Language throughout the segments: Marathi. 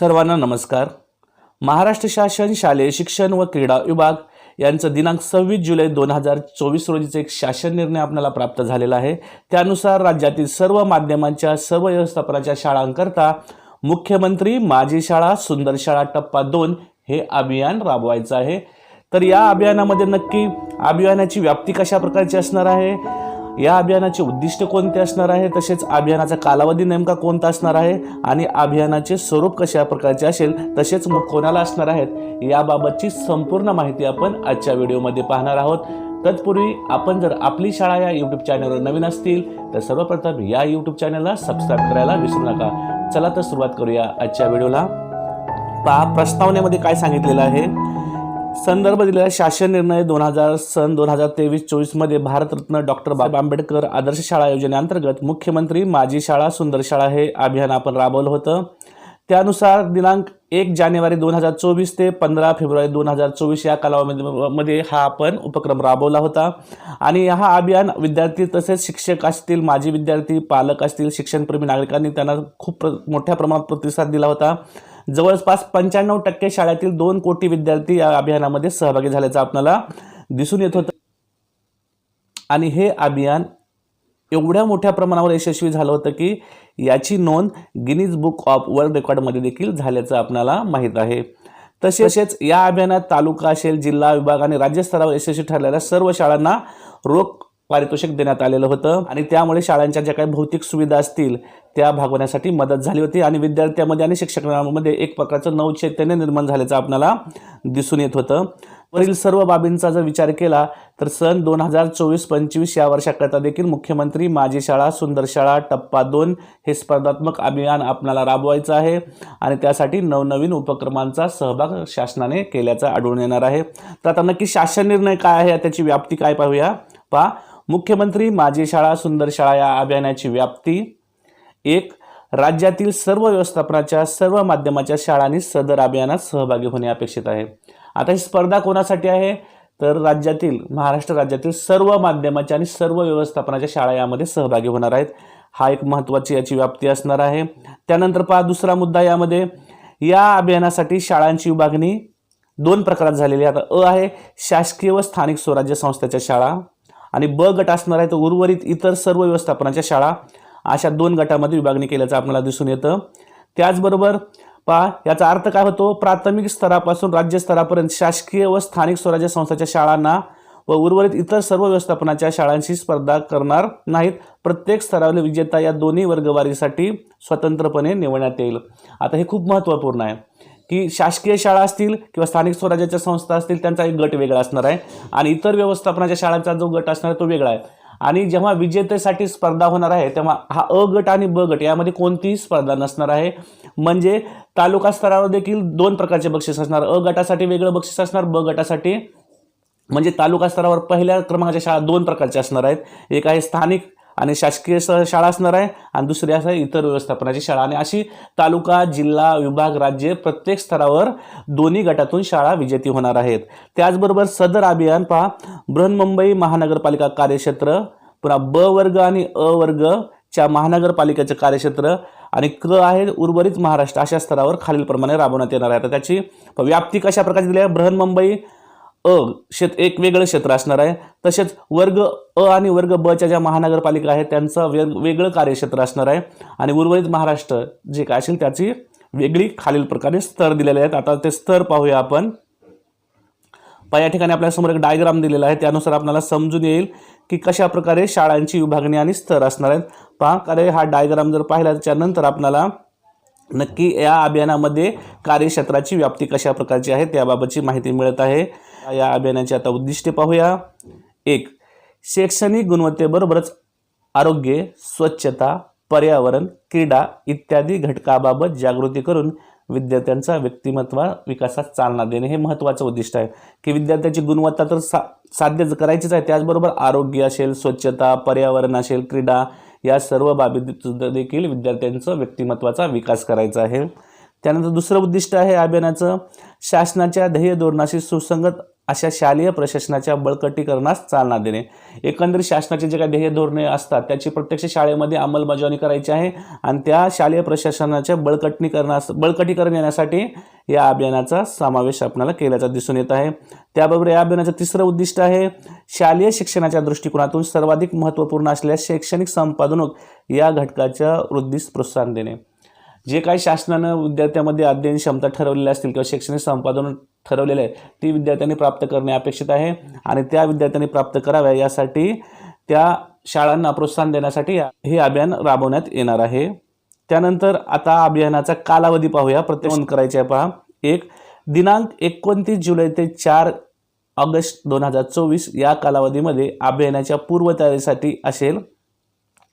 सर्वांना नमस्कार. महाराष्ट्र शासन शालेय शिक्षण व क्रीडा विभाग यांचं दिनांक सव्वीस जुलै दोन हजार चोवीस रोजीचे एक शासन निर्णय आपल्याला प्राप्त झालेला आहे. त्यानुसार राज्यातील सर्व माध्यमांच्या सर्व व्यवस्थापनाच्या शाळांकरता मुख्यमंत्री माझी शाळा सुंदर शाळा टप्पा दोन हे अभियान राबवायचं आहे. तर या अभियानामध्ये नक्की अभियानाची व्याप्ती कशा प्रकारची असणार आहे? या अभियानाचे उद्दिष्ट कोणते असणार आहे? तसेच अभियानाचा कालावधी नेमका कोणता असणार आहे? आणि अभियानाचे स्वरूप कशा प्रकारचे असेल? तसेच मग कोणाला असणार आहेत? याबाबतची संपूर्ण माहिती आपण आजच्या व्हिडिओमध्ये पाहणार आहोत. तत्पूर्वी आपण जर आपली शाळा या यूट्यूब चॅनलवर नवीन असतील तर सर्वप्रथम या यूट्यूब चॅनलला सबस्क्राईब करायला विसरू नका. चला तर सुरुवात करूया आजच्या व्हिडिओला. पहा प्रस्तावनेमध्ये काय सांगितलेलं आहे? संदर्भ दिलेला शासन निर्णय दोन हजार सन दोन हजार तेवीस चोवीसमध्ये भारतरत्न डॉक्टर बाबा आंबेडकर आदर्श शाळा योजनेअंतर्गत मुख्यमंत्री माझी शाळा सुंदर शाळा हे अभियान आपण राबवलं होतं. त्यानुसार दिनांक एक जानेवारी दोन हजार चोवीस ते पंधरा फेब्रुवारी दोन हजार चोवीस या कालावधीमध्ये मध्ये हा आपण उपक्रम राबवला होता. आणि हा अभियान विद्यार्थी तसेच शिक्षक असतील माजी विद्यार्थी पालक असतील शिक्षणप्रेमी नागरिकांनी त्यांना खूप प्र मोठ्या प्रमाणात प्रतिसाद दिला होता. जवळपास पंच्याण्णव टक्के शाळेतील दोन कोटी विद्यार्थी या अभियानामध्ये सहभागी झाल्याचं आपल्याला दिसून येत होतं. आणि हे अभियान एवढ्या मोठ्या प्रमाणावर यशस्वी झालं होतं की याची नोंद गिनीज बुक ऑफ वर्ल्ड रेकॉर्डमध्ये देखील झाल्याचं आपल्याला माहीत आहे. तसेच या अभियानात तालुका असेल जिल्हा विभाग आणि राज्यस्तरावर यशस्वी ठरलेल्या सर्व शाळांना रोख पारितोषिक देण्यात आलेलं होतं आणि त्यामुळे शाळांच्या ज्या काही भौतिक सुविधा असतील त्या भागवण्यासाठी मदत झाली होती आणि विद्यार्थ्यांमध्ये आणि शिक्षकांमध्ये एक प्रकारचं नवचैतन्य निर्माण झाल्याचं आपल्याला दिसून येत होतं. वरील सर्व बाबींचा जर विचार केला तर सन दोन हजार चोवीस पंचवीस या वर्षाकरता देखील मुख्यमंत्री माझी शाळा सुंदर शाळा टप्पा दोन हे स्पर्धात्मक अभियान आपणाला राबवायचं आहे आणि त्यासाठी नवनवीन उपक्रमांचा सहभाग शासनाने केल्याचा आढळून येणार आहे. तर आता नक्की शासन निर्णय काय आहे त्याची व्याप्ती काय पाहूया? पहा मुख्यमंत्री माझी शाळा सुंदर शाळा या अभियानाची व्याप्ती. एक राज्यातील सर्व व्यवस्थापनाच्या सर्व माध्यमाच्या शाळांनी सदर अभियानात सहभागी होणे अपेक्षित आहे. आता ही स्पर्धा कोणासाठी आहे? तर राज्यातील महाराष्ट्र राज्यातील सर्व माध्यमाच्या आणि सर्व व्यवस्थापनाच्या शाळा यामध्ये सहभागी होणार आहेत. हा एक महत्त्वाची याची व्याप्ती असणार आहे. त्यानंतर पहा दुसरा मुद्दा यामध्ये. या अभियानासाठी शाळांची विभागणी दोन प्रकारात झालेली आहे. आता अ आहे शासकीय व स्थानिक स्वराज्य संस्थेच्या शाळा. आणि ब गट असणार आहे तर उर्वरित इतर सर्व व्यवस्थापनाच्या शाळा. अशा दोन गटामध्ये विभागणी केल्याचं आपल्याला दिसून येतं. त्याचबरोबर पहा याचा अर्थ काय होतो? प्राथमिक स्तरापासून राज्य स्तरापर्यंत शासकीय व स्थानिक स्वराज्य संस्थांच्या शाळांना व उर्वरित इतर सर्व व्यवस्थापनाच्या शाळांशी स्पर्धा करणार नाहीत. प्रत्येक स्तरावरील विजेता या दोन्ही वर्गवारीसाठी स्वतंत्रपणे निवडण्यात येईल. आता हे खूप महत्त्वपूर्ण आहे की शासकीय शाळा असतील किंवा स्थानिक स्वराज्याच्या संस्था असतील त्यांचा एक गट वेगळा असणार आहे. आणि इतर व्यवस्थापनाच्या शाळांचा जो गट असणार आहे तो वेगळा आहे. आणि जेव्हा विजेतेसाठी स्पर्धा होणार आहे तेव्हा हा अ गट आणि ब गट यामध्ये कोणतीही स्पर्धा नसणार आहे. म्हणजे तालुका स्तरावर देखील दोन प्रकारचे बक्षीस असणार. अ गटासाठी वेगळं बक्षीस असणार ब गटासाठी. म्हणजे तालुका स्तरावर पहिल्या क्रमांकाच्या शाळा दोन प्रकारच्या असणार आहेत. एक आहे स्थानिक आणि शासकीय शाळा असणार आहे आणि दुसरी असं आहे इतर व्यवस्थापनाची शाळा. आणि अशी तालुका जिल्हा विभाग राज्य प्रत्येक स्तरावर दोन्ही गटातून शाळा विजेती होणार आहेत. त्याचबरोबर सदर अभियान पहा. बृहन्मुंबई महानगरपालिका कार्यक्षेत्र पुन्हा ब वर्ग आणि अ वर्ग च्या महानगरपालिकेचं कार्यक्षेत्र आणि क आहे उर्वरित महाराष्ट्र अशा स्तरावर खालीलप्रमाणे राबवण्यात येणार आहे. तर त्याची व्याप्ती कशा प्रकारची दिली आहे? बृहन्मुंबई अ क्षेत्र एक वेगळं क्षेत्र असणार आहे. तसेच वर्ग अ आणि वर्ग ब च्या ज्या महानगरपालिका आहेत त्यांचं वेग वेगळं कार्यक्षेत्र असणार आहे. आणि उर्वरित महाराष्ट्र जे काय असेल त्याची वेगळी खालील प्रकारे स्तर दिलेले आहेत. आता ते स्तर पाहूया आपण. या ठिकाणी आपल्यासमोर एक डायग्राम दिलेला आहे. त्यानुसार आपल्याला समजून येईल की कशा प्रकारे शाळांची विभागणी आणि स्तर असणार आहेत. पहा कारण हा डायग्राम जर पाहिला त्याच्यानंतर आपल्याला नक्की या अभियानामध्ये कार्यक्षेत्राची व्याप्ती कशा प्रकारची आहे त्याबाबतची माहिती मिळत आहे. या अभियानाची आता उद्दिष्टे पाहूया. एक शैक्षणिक गुणवत्तेबरोबरच आरोग्य स्वच्छता पर्यावरण क्रीडा इत्यादी घटकाबाबत जागृती करून विद्यार्थ्यांचा व्यक्तिमत्व विकासात चालना देणे हे महत्त्वाचं उद्दिष्ट आहे. की विद्यार्थ्याची गुणवत्ता तर सा साध्य करायचीच आहे त्याचबरोबर आरोग्य असेल स्वच्छता पर्यावरण असेल क्रीडा या सर्व बाबीत सुद्धा देखील विद्यार्थ्यांचं व्यक्तिमत्वाचा विकास करायचा आहे. त्यानंतर दुसरं उद्दिष्ट आहे अभियानाचं. शासनाच्या ध्येय धोरणाशी सुसंगत अशा शालेय प्रशासनाच्या बळकटीकरणास चालना देणे. एकंदरीत शासनाचे जे काही ध्येय धोरणे असतात त्याची प्रत्यक्ष शाळेमध्ये अंमलबजावणी करायची आहे आणि त्या शालेय प्रशासनाच्या बळकटणीकरणास बळकटीकरण येण्यासाठी या अभियानाचा समावेश आपल्याला केल्याचा दिसून येत आहे. त्याबरोबर या अभियानाचं तिसरं उद्दिष्ट आहे शालेय शिक्षणाच्या दृष्टिकोनातून सर्वाधिक महत्त्वपूर्ण असलेल्या शैक्षणिक संपादनक या घटकाच्या वृद्धीस प्रोत्साहन देणे. जे काही शासनानं विद्यार्थ्यांमध्ये अध्ययन क्षमता ठरवलेल्या असतील किंवा शैक्षणिक संपादन ठरवलेले आहे ती विद्यार्थ्यांनी प्राप्त करणे अपेक्षित आहे आणि त्या विद्यार्थ्यांनी प्राप्त कराव्या यासाठी त्या शाळांना प्रोत्साहन देण्यासाठी हे अभियान राबवण्यात येणार आहे. त्यानंतर आता अभियानाचा कालावधी पाहूया. प्रत्येक नोंद करायची आहे पहा. एक दिनांक एकोणतीस जुलै ते चार ऑगस्ट दोन हजार चोवीस या कालावधीमध्ये अभियानाच्या पूर्वतयारीसाठी असेल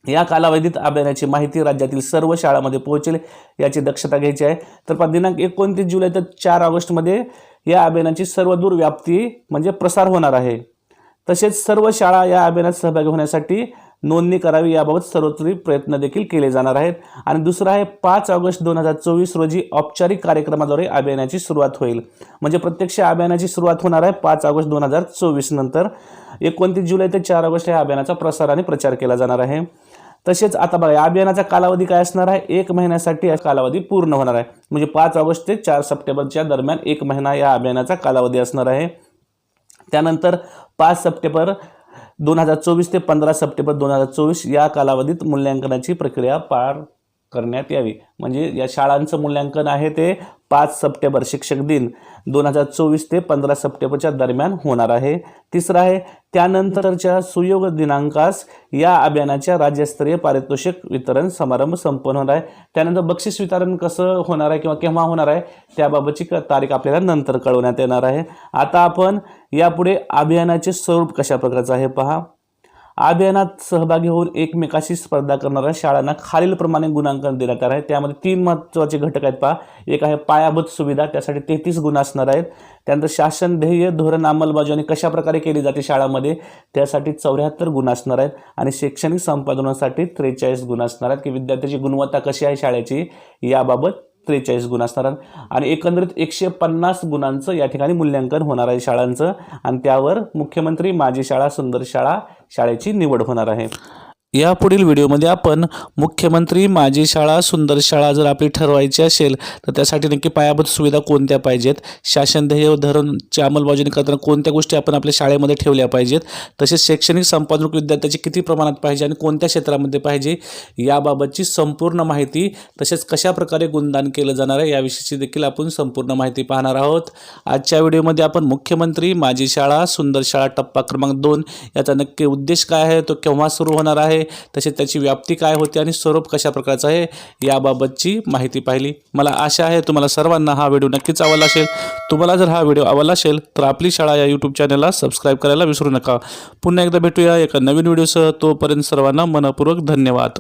या कालावधीत अभियानाची माहिती राज्यातील सर्व शाळांमध्ये पोहोचेल याची दक्षता घ्यायची आहे. तर पहा दिनांक एकोणतीस जुलै ते चार ऑगस्टमध्ये या अभियानाची सर्वदूर व्याप्ती म्हणजे प्रसार होणार आहे. तसेच सर्व शाळा या अभियानात सहभागी होण्यासाठी नोंदणी करावी याबाबत सर्वोत्तरी प्रयत्न देखील केले जाणार आहेत. आणि दुसरं आहे पाच ऑगस्ट दोन हजार चोवीस रोजी औपचारिक कार्यक्रमाद्वारे अभियानाची सुरुवात होईल. म्हणजे प्रत्यक्ष अभियानाची सुरुवात होणार आहे पाच ऑगस्ट दोन हजार चोवीस नंतर. एकोणतीस जुलै ते चार ऑगस्ट या अभियानाचा प्रसार आणि प्रचार केला जाणार आहे. तसेच आता बघा या अभियानाचा कालावधी काय असणार आहे? एक महिन्यासाठी हा कालावधी पूर्ण होणार आहे. म्हणजे पाच ऑगस्ट ते चार सप्टेंबरच्या दरम्यान एक महिना या अभियानाचा कालावधी असणार आहे. त्यानंतर पाच सप्टेंबर दोन हजार चोवीस ते पंधरा सप्टेंबर दोन हजार चोवीस या कालावधीत मूल्यांकनाची प्रक्रिया पार करण्यात यावी. म्हणजे या शाळांचं मूल्यांकन आहे ते पाच सप्टेंबर शिक्षक दिन. दोन हजार चोवीस ते पंधरा सप्टेंबरच्या दरम्यान होणार आहे. तिसरं आहे त्यानंतरच्या सुयोग दिनांकास या अभियानाच्या राज्यस्तरीय पारितोषिक वितरण समारंभ संपन्न होणार आहे. त्यानंतर बक्षीस वितरण कसं होणार आहे किंवा केव्हा होणार आहे त्याबाबतची क- तारीख आपल्याला नंतर कळवण्यात येणार आहे. आता आपण यापुढे अभियानाचे स्वरूप कशा प्रकारचं आहे पहा. अभियानात सहभागी होऊन एकमेकाशी स्पर्धा करणाऱ्या शाळांना खालीलप्रमाणे गुणांकन देण्यात आलं आहे. त्यामध्ये तीन महत्त्वाचे घटक आहेत पहा. एक आहे पायाभूत सुविधा त्यासाठी तेहतीस गुण असणार आहेत. त्यानंतर शासन ध्येय धोरण अंमलबजावणी कशाप्रकारे केली जाते शाळामध्ये त्यासाठी चौऱ्याहत्तर गुण असणार आहेत. आणि शैक्षणिक संपादनासाठी त्रेचाळीस गुण असणार आहेत. की विद्यार्थ्याची गुणवत्ता कशी आहे शाळेची याबाबत त्रेचाळीस गुण असणार आहेत. आणि एकंदरीत एकशे पन्नास गुणांचं या ठिकाणी मूल्यांकन होणार आहे शाळांचं. आणि त्यावर मुख्यमंत्री माझी शाळा सुंदर शाळा शाळेची निवड होणार आहे. यापुढील व्हिडिओमध्ये आपण मुख्यमंत्री माझी शाळा सुंदर शाळा जर आपली ठरवायची असेल तर त्यासाठी नक्की पायाभूत सुविधा कोणत्या पाहिजेत? शासन ध्येय धरणची अंमलबजावणी करताना कोणत्या गोष्टी आपण आपल्या शाळेमध्ये ठेवल्या पाहिजेत? तसेच शैक्षणिक संपादक विद्यार्थ्याची किती प्रमाणात पाहिजे आणि कोणत्या क्षेत्रामध्ये पाहिजे? याबाबतची संपूर्ण माहिती तसेच कशाप्रकारे गुणदान केलं जाणार आहे याविषयीची देखील आपण संपूर्ण माहिती पाहणार आहोत. आजच्या व्हिडिओमध्ये आपण मुख्यमंत्री माझी शाळा सुंदर शाळा टप्पा क्रमांक दोन याचा नक्की उद्देश काय आहे? तो केव्हा सुरू होणार आहे? आहे तसेच त्याची व्याप्ती काय होते आणि स्वरूप कशा प्रकारचं आहे याबाबतची माहिती पाहिली. मला आशा आहे तुम्हाला सर्वांना हा व्हिडिओ नक्कीच आवडला असेल. तुम्हाला जर हा व्हिडिओ आवडला असेल तर आपली शाळा या यूट्यूब चॅनलला सबस्क्राईब करायला विसरू नका. पुन्हा एकदा भेटूया एका नवीन व्हिडिओसह. तोपर्यंत सर्वांना मनपूर्वक धन्यवाद.